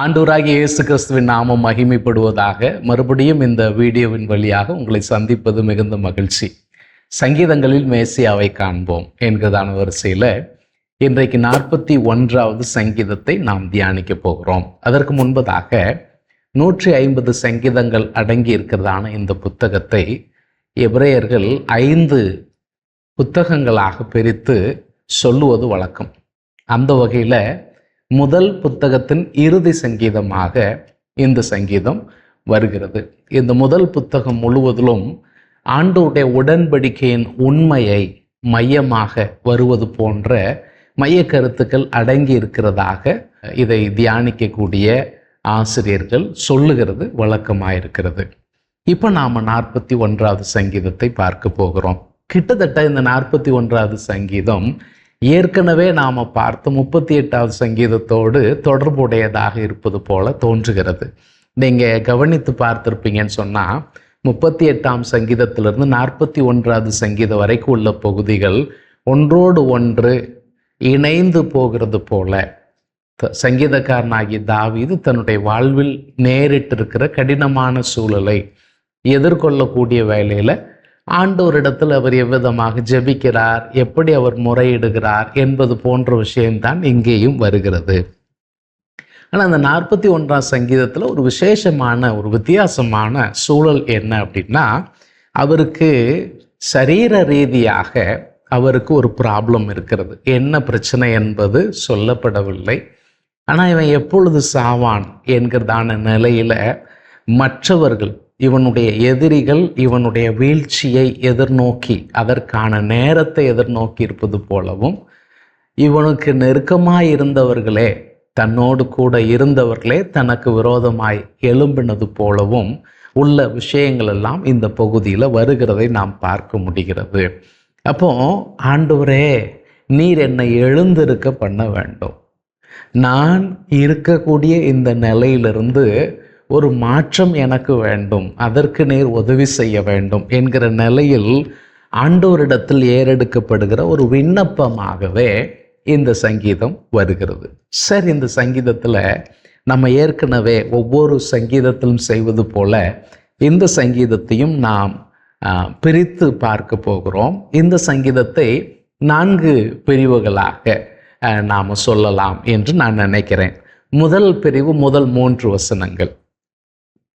ஆண்டூராகி இயேசு கிறிஸ்துவின் நாமம் மகிமைப்படுவதாக மறுபடியும் இந்த வீடியோவின் வழியாக உங்களை சந்திப்பது மிகுந்த மகிழ்ச்சி. சங்கீதங்களில் மேசியாவை காண்போம் என்கிறதான வரிசையில் இன்றைக்கு நாற்பத்தி ஒன்றாவது சங்கீதத்தை நாம் தியானிக்க போகிறோம். அதற்கு முன்பதாக நூற்றி ஐம்பது சங்கீதங்கள் அடங்கி இருக்கிறதான இந்த புத்தகத்தை எபிரேயர்கள் ஐந்து புத்தகங்களாக பிரித்து சொல்லுவது வழக்கம். அந்த வகையில் முதல் புத்தகத்தின் இறுதி சங்கீதமாக இந்த சங்கீதம் வருகிறது. இந்த முதல் புத்தகம் முழுவதிலும் ஆண்டோடைய உடன்படிக்கையின் உண்மையை மையமாக வருவது போன்ற மைய கருத்துக்கள் அடங்கி இருக்கிறதாக இதை தியானிக்கக்கூடிய ஆசிரியர்கள் சொல்லுகிறது வழக்கமாயிருக்கிறது. இப்போ நாம் நாற்பத்தி ஒன்றாவது சங்கீதத்தை பார்க்க போகிறோம். கிட்டத்தட்ட இந்த நாற்பத்தி ஒன்றாவது சங்கீதம் ஏற்கனவே நாம் பார்த்த முப்பத்தி எட்டாவது சங்கீதத்தோடு தொடர்புடையதாக இருப்பது போல தோன்றுகிறது. நீங்கள் கவனித்து பார்த்துருப்பீங்கன்னு சொன்னால் முப்பத்தி எட்டாம் சங்கீதத்திலிருந்து நாற்பத்தி ஒன்றாவது சங்கீதம் வரைக்கும் உள்ள பகுதிகள் ஒன்றோடு ஒன்று இணைந்து போகிறது போல த- சங்கீதக்காரனாகிய தாவீது தன்னுடைய வாழ்வில் நேரிட்டிருக்கிற கடினமான சூழலை எதிர்கொள்ளக்கூடிய வேலையில் ஆண்டோரிடத்தில் அவர் எவ்விதமாக ஜெபிக்கிறார்? எப்படி அவர் முறையிடுகிறார்? என்பது போன்ற விஷயம்தான் இங்கேயும் வருகிறது. ஆனால் அந்த நாற்பத்தி ஒன்றாம் சங்கீதத்தில் ஒரு விசேஷமான ஒரு வித்தியாசமான சூழல் என்ன அப்படின்னா அவருக்கு சரீர ரீதியாக அவருக்கு ஒரு ப்ராப்ளம் இருக்கிறது. என்ன பிரச்சனை என்பது சொல்லப்படவில்லை. ஆனால் இவன் எப்பொழுது சாவான் என்கிறதான நிலையில் மற்றவர்கள் இவனுடைய எதிரிகள் இவனுடைய வீழ்ச்சியை எதிர்நோக்கி அதற்கான நேரத்தை எதிர்நோக்கி இருப்பது போலவும் இவனுக்கு நெருக்கமாய் இருந்தவர்களே தன்னோடு கூட இருந்தவர்களே தனக்கு விரோதமாய் எழும்பினது போலவும் உள்ள விஷயங்கள் எல்லாம் இந்த பகுதியில் வருகிறதை நாம் பார்க்க முடிகிறது. அப்போ ஆண்டவரே நீர் என்னை எழுந்திருக்க பண்ண வேண்டும். நான் இருக்கக்கூடிய இந்த நிலையிலிருந்து ஒரு மாற்றம் எனக்கு வேண்டும் அதற்கு நீர் உதவி செய்ய வேண்டும் என்கிற நிலையில் ஆண்டோரிடத்தில் ஏறெடுக்கப்படுகிற ஒரு விண்ணப்பமாகவே இந்த சங்கீதம் வருகிறது. சரி இந்த சங்கீதத்தில் நம்ம ஏற்கனவே ஒவ்வொரு சங்கீதத்திலும் செய்வது போல இந்த சங்கீதத்தையும் நாம் பிரித்து பார்க்க போகிறோம். இந்த சங்கீதத்தை நான்கு பிரிவுகளாக நாம் சொல்லலாம் என்று நான் நினைக்கிறேன். முதல் பிரிவு முதல் மூன்று வசனங்கள்.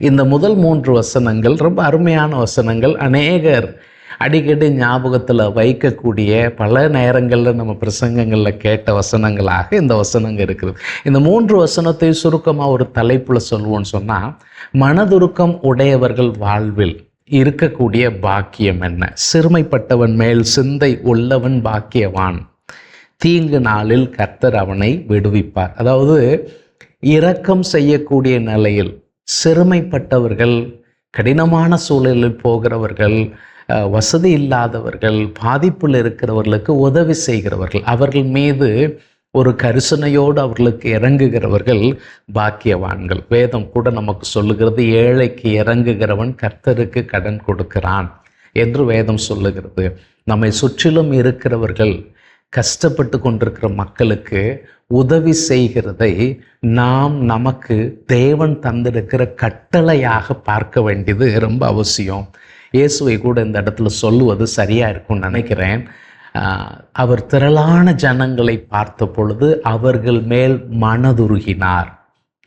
இந்த முதல் மூன்று வசனங்கள் ரொம்ப அருமையான வசனங்கள். அநேகர் அடிக்கடி ஞாபகத்தில் வைக்கக்கூடிய பல நேரங்களில் நம்ம பிரசங்கங்களில் கேட்ட வசனங்களாக இந்த வசனங்கள் இருக்குது இந்த மூன்று வசனத்தை சுருக்கமாக ஒரு தலைப்பில் சொல்லுவோம்னு சொன்னால் மனதுருக்கம் உடையவர்கள் வாழ்வில் இருக்கக்கூடிய பாக்கியம் என்ன? சிறுமைப்பட்டவன் மேல் சிந்தை உள்ளவன் பாக்கியவான். தீங்கு நாளில் கர்த்தர் அவனை விடுவிப்பார். அதாவது இரக்கம் செய்யக்கூடிய நிலையில் சிறுமைப்பட்டவர்கள் கடினமான சூழலில் போகிறவர்கள் வசதி இல்லாதவர்கள் பாதிப்பில் இருக்கிறவர்களுக்கு உதவி செய்கிறவர்கள் அவர்கள் மீது ஒரு கரிசனையோடு அவர்களுக்கு இறங்குகிறவர்கள் பாக்கியவான்கள். வேதம் கூட நமக்கு சொல்லுகிறது ஏழைக்கு இறங்குகிறவன் கர்த்தருக்கு கடன் கொடுக்கிறான் என்று வேதம் சொல்லுகிறது. நம்மை சுற்றிலும் இருக்கிறவர்கள் கஷ்டப்பட்டு கொண்டிருக்கிற மக்களுக்கு உதவி செய்கிறதை நாம் நமக்கு தேவன் தந்திருக்கிற கட்டளையாக பார்க்க வேண்டியது ரொம்ப அவசியம். இயேசுவை கூட இந்த இடத்துல சொல்லுவது சரியாக இருக்கும்னு நினைக்கிறேன். அவர் திரளான ஜனங்களை பார்த்த பொழுது அவர்கள் மேல் மனதுருகினார்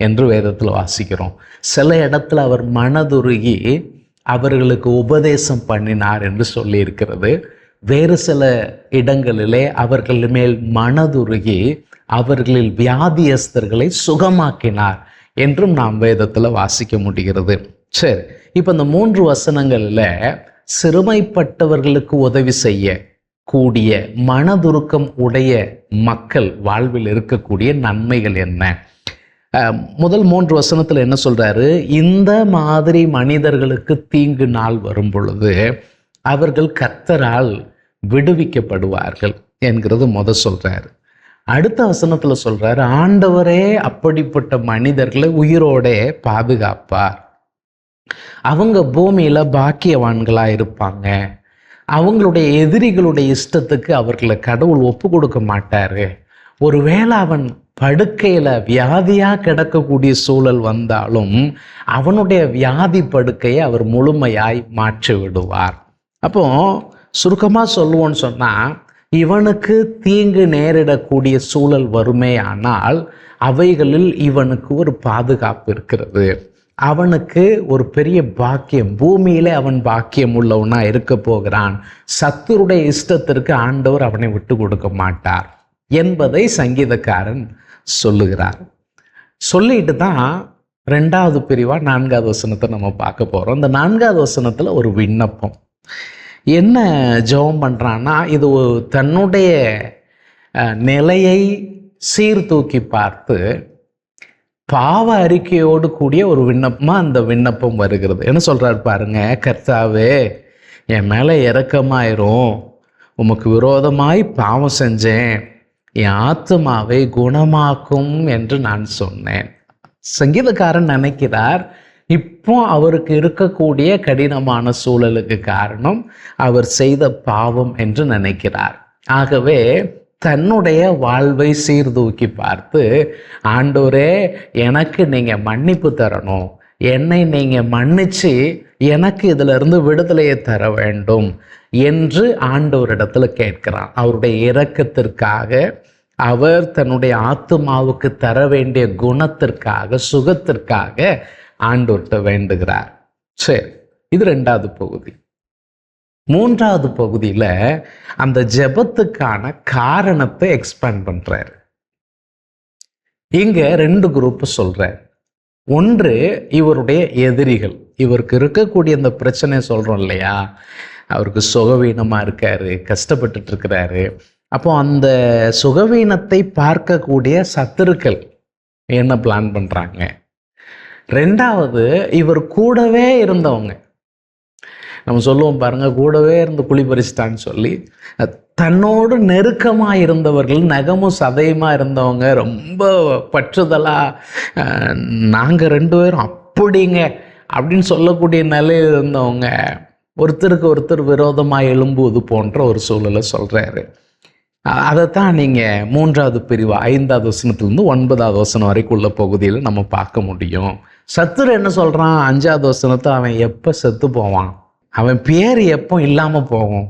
என்று வேதத்தில் வாசிக்கிறோம். சில இடத்துல அவர் மனதுருகி அவர்களுக்கு உபதேசம் பண்ணினார் என்று சொல்லியிருக்கிறது. வேறு சில இடங்களிலே அவர்கள் மேல் மனதுருகி அவர்களில் வியாதியஸ்தர்களை சுகமாக்கினார் என்றும் நாம் வேதத்தில் வாசிக்க முடிகிறது. சரி இப்போ இந்த மூன்று வசனங்களில் சிறுமைப்பட்டவர்களுக்கு உதவி செய்ய கூடிய மனதுருக்கம் உடைய மக்கள் வாழ்வில் இருக்கக்கூடிய நன்மைகள் என்ன? முதல் மூன்று வசனத்தில் என்ன சொல்கிறாரு இந்த மாதிரி மனிதர்களுக்கு தீங்கு நாள் வரும் பொழுது அவர்கள் கத்தரால் விடுவிக்கப்படுவார்கள் என்கிறது முத சொல்கிறாரு அடுத்த வசனத்தில் சொல்கிறார் ஆண்டவரே அப்படிப்பட்ட மனிதர்களை உயிரோட பாதுகாப்பார். அவங்க பூமியில் பாக்கியவான்களாக இருப்பாங்க. அவங்களுடைய எதிரிகளுடைய இஷ்டத்துக்கு அவர்களை கடவுள் ஒப்பு கொடுக்க மாட்டார். ஒருவேளை அவன் படுக்கையில் வியாதியாக கிடக்கக்கூடிய சூழல் வந்தாலும் அவனுடைய வியாதி படுக்கையை அவர் முழுமையாய் மாற்றி விடுவார் அப்போது சுருக்கமாக சொல்லுவோன்னு சொன்னால் இவனுக்கு தீங்கு நேரிடக்கூடிய சூழல் வருமே ஆனால் அவைகளில் இவனுக்கு ஒரு பாதுகாப்பு இருக்கிறது. அவனுக்கு ஒரு பெரிய பாக்கியம் பூமியிலே அவன் பாக்கியம் உள்ளவனா இருக்க போகிறான். சத்துருடைய இஷ்டத்திற்கு ஆண்டவர் அவனை விட்டு கொடுக்க மாட்டார் என்பதை சங்கீதக்காரன் சொல்லுகிறார். சொல்லிட்டு தான் ரெண்டாவது பிரிவாக நான்காவது வசனத்தை நம்ம பார்க்க போகிறோம் இந்த நான்காவது வசனத்தில் ஒரு விண்ணப்பம். என்ன ஜெபம் பண்ணுறான்னா இது தன்னுடைய நிலையை சீர்தூக்கி பார்த்து பாவ அறிக்கையோடு கூடிய ஒரு விண்ணப்பமாக அந்த விண்ணப்பம் வருகிறது. என்ன சொல்கிறார் பாருங்க கர்த்தாவே என் மேலே இறக்கமாயிரும் உமக்கு விரோதமாய் பாவம் செஞ்சேன். என் ஆத்மாவை குணமாக்கும் என்று நான் சொன்னேன். சங்கீதக்காரன் நினைக்கிறார் இப்போ அவருக்கு இருக்கக்கூடிய கடினமான சூழலுக்கு காரணம் அவர் செய்த பாவம் என்று நினைக்கிறார். ஆகவே தன்னுடைய வாழ்வை சீர்தூக்கி பார்த்து ஆண்டோரே எனக்கு நீங்கள் மன்னிப்பு தரணும். என்னை நீங்கள் மன்னிச்சு எனக்கு இதிலிருந்து விடுதலையை தர வேண்டும் என்று ஆண்டவரிடத்துல கேட்கிறான். அவருடைய இரக்கத்திற்காக அவர் தன்னுடைய ஆத்துமாவுக்கு தர வேண்டிய குணத்திற்காக சுகத்திற்காக ஆண்டோர்கிட்ட வேண்டுகிறார். சரி இது ரெண்டாவது பகுதி. மூன்றாவது பகுதியில் அந்த ஜெபத்துக்கான காரணத்தை எக்ஸ்பேண்ட் பண்ணுறாரு இங்க ரெண்டு குரூப் சொல்கிறார் ஒன்று இவருடைய எதிரிகள். இவருக்கு இருக்கக்கூடிய இந்த பிரச்சனையை சொல்கிறோம் இல்லையா? அவருக்கு சுகவீனமாக இருக்காரு கஷ்டப்பட்டுட்டு இருக்கிறாரு. அப்போ அந்த சுகவீனத்தை பார்க்கக்கூடிய சத்துருக்கள் என்ன பிளான் பண்ணுறாங்க ரெண்டாவது இவர் கூடவே இருந்தவங்க. நம்ம சொல்லுவோம் பாருங்க கூடவே இருந்து குழி பறிச்சிட்டான்னு சொல்லி தன்னோடு நெருக்கமாக இருந்தவர்கள் நகமும் சதையுமா இருந்தவங்க ரொம்ப பற்றுதலாக நாங்கள் ரெண்டு பேரும் அப்படிங்க அப்படின்னு சொல்லக்கூடிய நிலையில் இருந்தவங்க ஒருத்தருக்கு ஒருத்தர் விரோதமாக எழும்புவது போன்ற ஒரு சூழலை சொல்கிறாரு அதைத்தான் நீங்கள் மூன்றாவது பிரிவு ஐந்தாவது வசனத்துலேருந்து ஒன்பதாவது வசனம் வரைக்கும் உள்ள பகுதியில் நம்ம பார்க்க முடியும். சத்துரு என்ன சொல்கிறான் அஞ்சாவது வசனத்தை அவன் எப்போ செத்து போவான்? அவன் பேர் எப்போ இல்லாமல் போகும்?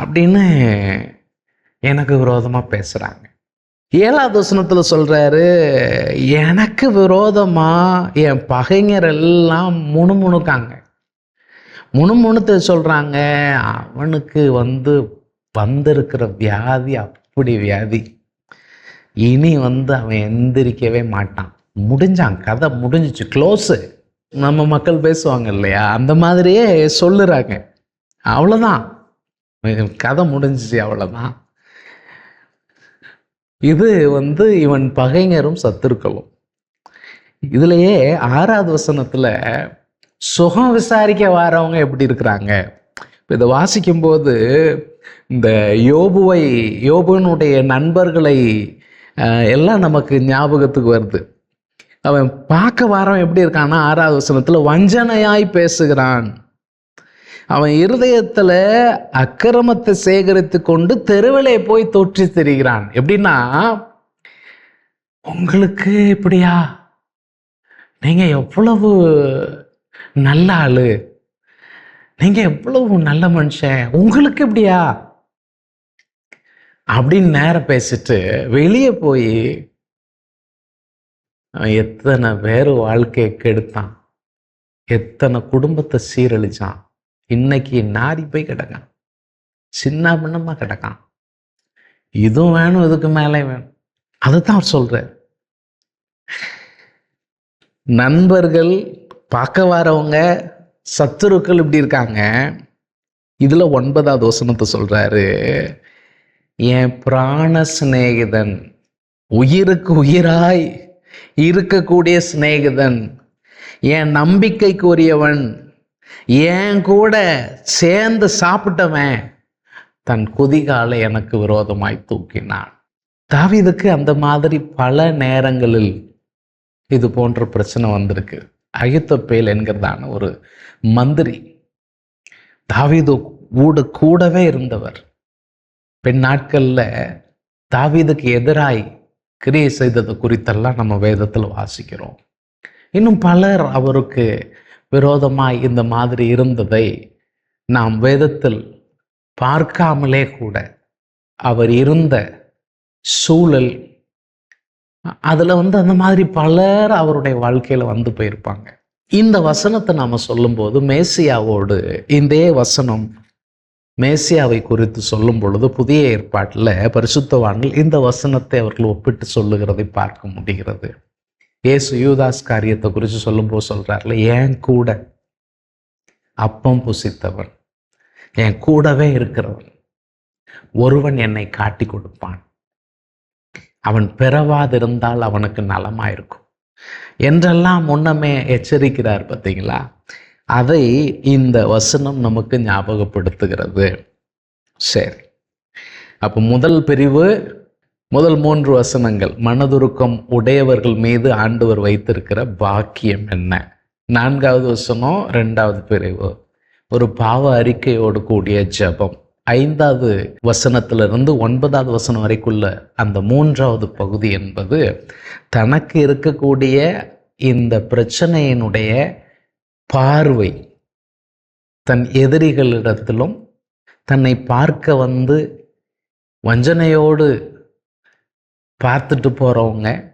அப்படின்னு எனக்கு விரோதமாக பேசுகிறாங்க ஏழாவது வசனத்தில் சொல்கிறாரு எனக்கு விரோதமாக என் பகைஞர் எல்லாம் முணுமுணுக்காங்க. முணுமுணுத்து சொல்கிறாங்க அவனுக்கு வந்து வந்திருக்கிற வியாதி அப்படி வியாதி. இனி வந்து அவன் எந்திரிக்கவே மாட்டான். முடிஞ்சான். கதை முடிஞ்சிச்சு. க்ளோஸு நம்ம மக்கள் பேசுவாங்க இல்லையா? அந்த மாதிரியே சொல்லுறாங்க. அவ்வளோதான் கதை முடிஞ்சிச்சு அவ்வளோதான் இது வந்து இவன் பகைஞரும் சத்துருக்களும். இதுலயே ஆறாவது வசனத்தில் சுகம் விசாரிக்க வாரவங்க எப்படி இருக்கிறாங்க? இப்போ இதை வாசிக்கும்போது இந்த யோபுவை யோபுனுடைய நண்பர்களை அஹ், எல்லாம் நமக்கு ஞாபகத்துக்கு வருது. அவன் பார்க்க வாரம் எப்படி இருக்கான்னா ஆறாவது வசனத்தில் வஞ்சனையாய் பேசுகிறான். அவன் இருதயத்துல அக்கிரமத்தை சேகரித்து கொண்டு தெருவிலே போய் தொற்றி திரிகிறான். எப்படின்னா உங்களுக்கு இப்படியா? நீங்க எவ்வளவு நல்ல ஆளு. நீங்க எவ்வளவு நல்ல மனுஷன் உங்களுக்கு எப்படியா? அப்படின்னு நேரம் பேசிட்டு வெளியே போய் எத்தனை பேர் வாழ்க்கையை கெடுத்தான். எத்தனை குடும்பத்தை சீரழிச்சான். இன்னைக்கு நாரி போய் கிடக்கான். சின்ன பின்னமா கிடக்கான். இதுவும் வேணும் இதுக்கு மேலே வேணும். அதுதான் அவர் சொல்கிறார் நண்பர்கள் பார்க்க வரவங்க சத்துருக்கள் இப்படி இருக்காங்க. இதில் ஒன்பதாவது வசனத்தை சொல்கிறாரு என் பிராண சிநேகிதன் உயிருக்கு உயிராய் இருக்கக்கூடிய சிநேகிதன் என் நம்பிக்கைக்குரியவன் என் கூட சேர்ந்து சாப்பிட்டவன் தன் குதிகாலை எனக்கு விரோதமாய் தூக்கினான். தாவிதுக்கு அந்த மாதிரி பல நேரங்களில் இது போன்ற பிரச்சனை வந்திருக்கு. அகித்தப்பேல் என்கிறதான ஒரு மந்திரி. தாவீது கூட கூடவே இருந்தவர். பெண் நாட்களில் தாவீதுக்கு எதிராய் கிரியை செய்தது குறித்தெல்லாம் நம்ம வேதத்தில் வாசிக்கிறோம். இன்னும் பலர் அவருக்கு விரோதமாய் இந்த மாதிரி இருந்ததை நாம் வேதத்தில் பார்க்காமலே கூட அவர் இருந்த சூழல் அதில் வந்து அந்த மாதிரி பலர் அவருடைய வாழ்க்கையில் வந்து போயிருப்பாங்க. இந்த வசனத்தை நாம் சொல்லும்போது மேசியாவோடு இதே வசனம் மேசியாவை குறித்து சொல்லும் பொழுது புதிய ஏற்பாட்டில் பரிசுத்தவான்கள் இந்த வசனத்தை அவர்கள் ஒப்பிட்டு சொல்லுகிறதை பார்க்க முடிகிறது. ஏசு யூதாஸ் காரியத்தை குறித்து சொல்லும்போது சொல்கிறார்ல ஏன் கூட அப்பம் புசித்தவன் என் கூடவே இருக்கிறவன் ஒருவன் என்னை காட்டி கொடுப்பான். அவன் பிறவாதிருந்தால் அவனுக்கு நலமாயிருக்கும். என்றெல்லாம் முன்னமே எச்சரிக்கிறார் பார்த்தீங்களா? அதை இந்த வசனம் நமக்கு ஞாபகப்படுத்துகிறது. சரி. அப்போ முதல் பிரிவு முதல் மூன்று வசனங்கள். மனதுருக்கம் உடையவர்கள் மீது ஆண்டவர் வைத்திருக்கிற பாக்கியம் என்ன? நான்காவது வசனம் ரெண்டாவது பிரிவு. ஒரு பாவ அறிக்கையோடு கூடிய ஜபம். ஐந்தாவது வசனத்திலிருந்து ஒன்பதாவது வசனம் வரைக்குள்ள அந்த மூன்றாவது பகுதி என்பது தனக்கு இருக்கக்கூடிய இந்த பிரச்சனையினுடைய பார்வை தன் எதிரிகளிடத்திலும் தன்னை பார்க்க வந்து வஞ்சனையோடு பார்த்துட்டு போகிறவங்க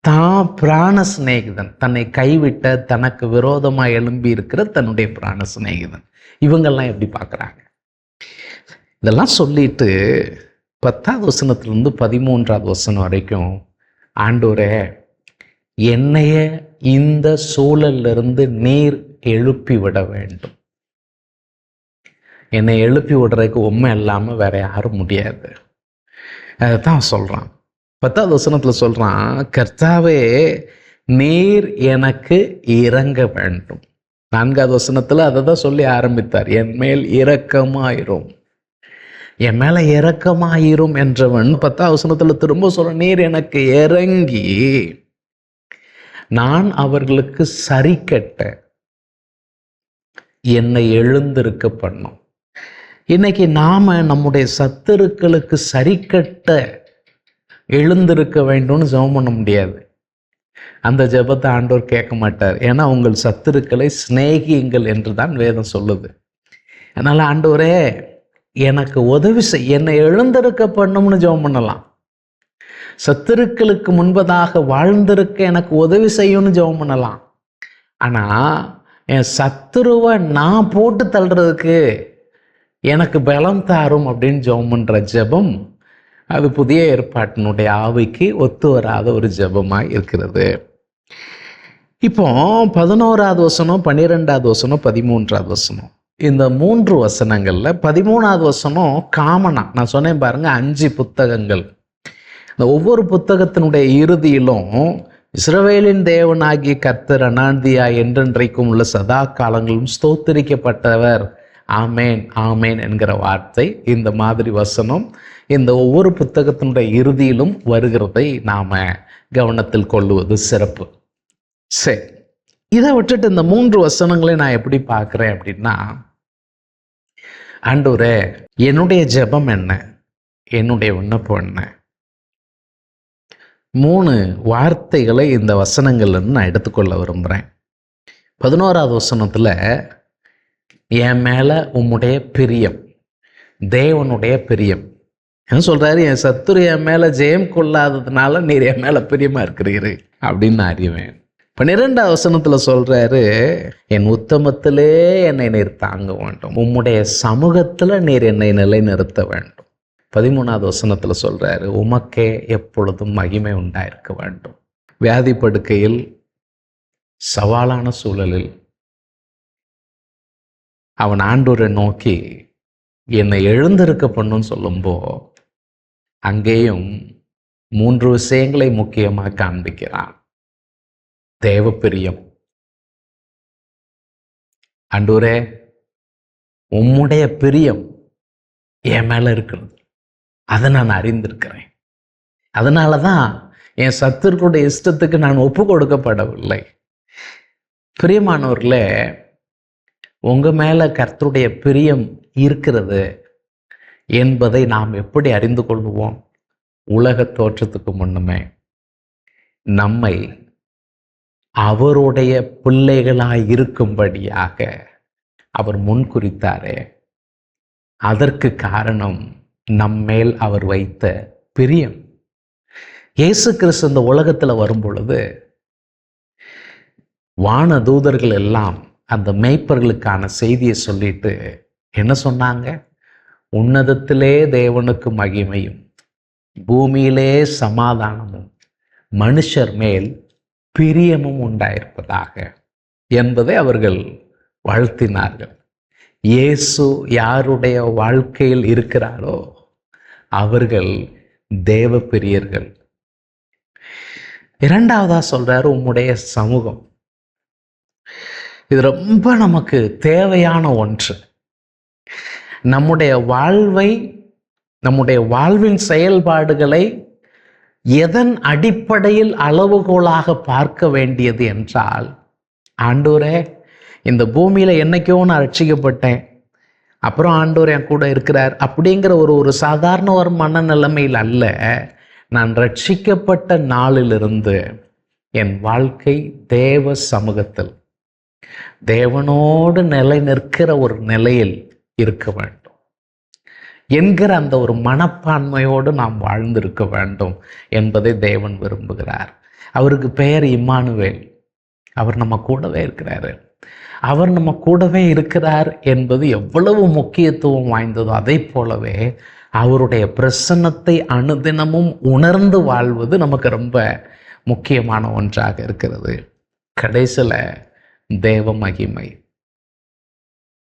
தான் பிராண சிநேகிதன். தன்னை கைவிட்ட தனக்கு விரோதமாக எழும்பி இருக்கிற தன்னுடைய பிராண சிநேகிதன். இவங்கெல்லாம் எப்படி பார்க்குறாங்க? இதெல்லாம் சொல்லிட்டு பத்தாவது வசனத்திலிருந்து பதிமூன்றாவது வசனம் வரைக்கும் ஆண்டோரே என்னைய இந்த சூழலிருந்து நீர் எழுப்பி விட வேண்டும். என்னை எழுப்பி விடுறதுக்கு உண்மை இல்லாமல் வேற யாரும் முடியாது. அதை தான் சொல்கிறான் பத்தாவது வசனத்தில் சொல்கிறான் கர்த்தாவே நீர் எனக்கு இறங்க வேண்டும். நான்காவது வசனத்தில் அதை தான் சொல்லி ஆரம்பித்தார் என் மேல் இரக்கமாயிரும். என் மேலே இரக்கமாயிரும் என்றவன் பத்தாவது வசனத்தில் திரும்ப சொல்ல நீர் எனக்கு இறங்கி நான் அவர்களுக்கு சரி கட்ட என்னை எழுந்திருக்க பண்ணும். இன்னைக்கு நாம் நம்முடைய சத்துருக்களுக்கு சரி கட்ட எழுந்திருக்க வேண்டும்னு ஜெபம் பண்ண முடியாது. அந்த ஜெபத்தை ஆண்டோர் கேட்க மாட்டார். ஏன்னா உங்கள் சத்துருக்களை சிநேகியுங்கள் என்று தான் வேதம் சொல்லுது. அதனால் ஆண்டோரே எனக்கு உதவி செய். என்னை எழுந்திருக்க பண்ணும்னு ஜெபம் பண்ணலாம். சத்துருக்களுக்கு முன்பதாக வாழ்ந்திருக்க எனக்கு உதவி செய்யும்னு ஜெபம் பண்ணலாம். ஆனால் என் சத்துருவை நான் போட்டு தள்ளுறதுக்கு எனக்கு பலம் தாரும் அப்படின்னு ஜெபம் பண்ணுற ஜெபம் அது புதிய ஏற்பாட்டினுடைய ஆவிக்கு ஒத்து வராத ஒரு ஜெபமாக இருக்கிறது. இப்போ பதினோராவது வசனம் பன்னிரெண்டாவது வசனம் பதிமூன்றாவது வசனம். இந்த மூன்று வசனங்களில் பதிமூணாவது வசனம் காமனா. நான் சொன்னேன் பாருங்க அஞ்சு புத்தகங்கள். இந்த ஒவ்வொரு புத்தகத்தினுடைய இறுதியிலும் இஸ்ரவேலின் தேவனாகிய கர்த்தர் அனாந்தியா என்றென்றைக்கும் உள்ள சதா காலங்களும் ஸ்தோத்திரிக்கப்பட்டவர். ஆமேன் ஆமேன் என்கிற வார்த்தை இந்த மாதிரி வசனம். இந்த ஒவ்வொரு புத்தகத்தினுடைய இறுதியிலும் வருகிறதை நாம் கவனத்தில் கொள்ளுவது சிறப்பு. சரி. இதை விட்டுட்டு இந்த மூன்று வசனங்களை நான் எப்படி பார்க்குறேன் அப்படின்னா ஆண்டவரே என்னுடைய ஜெபம் என்ன? என்னுடைய விண்ணப்பம் என்ன? மூணு வார்த்தைகளை இந்த வசனங்கள்லேருந்து நான் எடுத்துக்கொள்ள விரும்புகிறேன் பதினோராவது வசனத்தில் என் மேலே உம்முடைய பிரியம் தேவனுடைய பிரியம் ஏன் சொல்கிறாரு என் சத்துரு என் மேலே ஜெயம் கொள்ளாததுனால நீர் என் மேலே பிரியமாக இருக்கிறீரு அப்படின்னு நான் அறிவேன் பன்னிரெண்டாவது வசனத்தில் சொல்கிறாரு என் உத்தமத்திலே என்னை நீர் தாங்க வேண்டும். உம்முடைய சமூகத்தில் நீர் என்னை நிலைநிறுத்த வேண்டும். பதிமூணாவது வசனத்தில் சொல்கிறாரு உமக்கே எப்பொழுதும் மகிமை உண்டாயிருக்க வேண்டும். வியாதி படுக்கையில் சவாலான சூழலில் அவன் ஆண்டோரை நோக்கி என்னை எழுந்திருக்க பண்ணுன்னு சொல்லும்போ அங்கேயும் மூன்று விஷயங்களை முக்கியமாக காண்பிக்கிறான். தேவப்பிரியம். அண்டூரே உம்முடைய பிரியம் என் மேலே இருக்கிறது. அதை நான் அறிந்திருக்கிறேன். அதனால தான் என் சத்துருக்குடைய இஷ்டத்துக்கு நான் ஒப்பு கொடுக்கப்படவில்லை. பிரியமானவர்களே உங்கள் மேலே கர்த்தருடைய பிரியம் இருக்கிறது. என்பதை நாம் எப்படி அறிந்து கொள்வோம்? உலக தோற்றத்துக்கு முன்னுமே. நம்மை அவருடைய பிள்ளைகளாய் இருக்கும்படியாக அவர் முன்குறித்தாரே அதற்கு காரணம் நம்மேல் அவர் வைத்த பிரியம். இயேசு கிறிஸ்து இந்த உலகத்தில் வரும் பொழுது வான தூதர்கள் எல்லாம் அந்த மேய்ப்பர்களுக்கான செய்தியை சொல்லிட்டு என்ன சொன்னாங்க? உன்னதத்திலே தேவனுக்கு மகிமையும் பூமியிலே சமாதானமும் மனுஷர் மேல் பிரியமும் உண்டாயிருப்பதாக என்பதை அவர்கள் வாழ்த்தினார்கள். இயேசு யாருடைய வாழ்க்கையில் இருக்கிறாரோ அவர்கள் தேவ பிரியர்கள் இரண்டாவதாக சொல்றாரு உம்முடைய சமூகம். இது ரொம்ப நமக்கு தேவையான ஒன்று. நம்முடைய வாழ்வை நம்முடைய வாழ்வின் செயல்பாடுகளை எதன் அடிப்படையில் அளவுகோலாக பார்க்க வேண்டியது என்றால் ஆண்டூரே இந்த பூமியில் என்னைக்கோ நான் ரட்சிக்கப்பட்டேன் அப்புறம் ஆண்டூர் என் கூட இருக்கிறார் அப்படிங்கிற ஒரு ஒரு சாதாரண ஒரு மனநிலைமையில் அல்ல நான் ரட்சிக்கப்பட்ட நாளிலிருந்து என் வாழ்க்கை தேவ சமூகத்தில் தேவனோடு நிலை நிற்கிற ஒரு நிலையில் இருக்க வேண்டும். என்கிற அந்த ஒரு மனப்பான்மையோடு நாம் வாழ்ந்திருக்க வேண்டும் என்பதை தேவன் விரும்புகிறார். அவருக்கு பெயர் இம்மானுவேல். அவர் நம்ம கூடவே இருக்கிறாரு. அவர் நம்ம கூடவே இருக்கிறார் என்பது எவ்வளவு முக்கியத்துவம் வாய்ந்ததோ அதை போலவே அவருடைய பிரசன்னத்தை அனுதினமும் உணர்ந்து வாழ்வது நமக்கு ரொம்ப முக்கியமான ஒன்றாக இருக்கிறது. கடைசியில் தேவ மகிமை.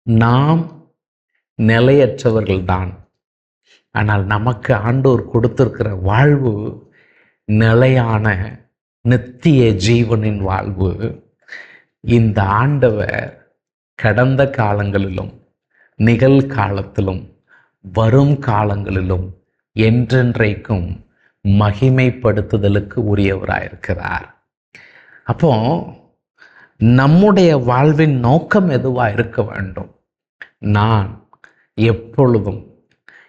நாம் நிலையற்றவர்கள்தான் ஆனால் நமக்கு ஆண்டோர் கொடுத்திருக்கிற வாழ்வு நிலையான நித்திய ஜீவனின் வாழ்வு. இந்த ஆண்டவர் கடந்த காலங்களிலும் நிகழ்காலத்திலும் வரும் காலங்களிலும் என்றென்றைக்கும் மகிமைப்படுத்துதலுக்கு உரியவராயிருக்கிறார். அப்போ நம்முடைய வாழ்வின் நோக்கம் எதுவாக இருக்க வேண்டும்? நான் எப்பொழுதும்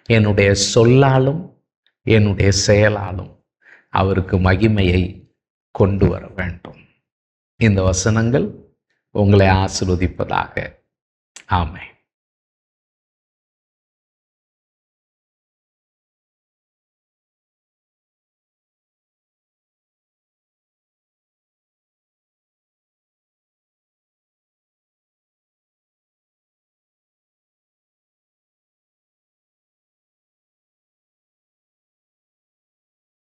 என்னுடைய சொல்லாலும் என்னுடைய செயலாலும் அவருக்கு மகிமையை கொண்டு வர வேண்டும். இந்த வசனங்கள் உங்களை ஆசிர்வதிப்பதாக. ஆமை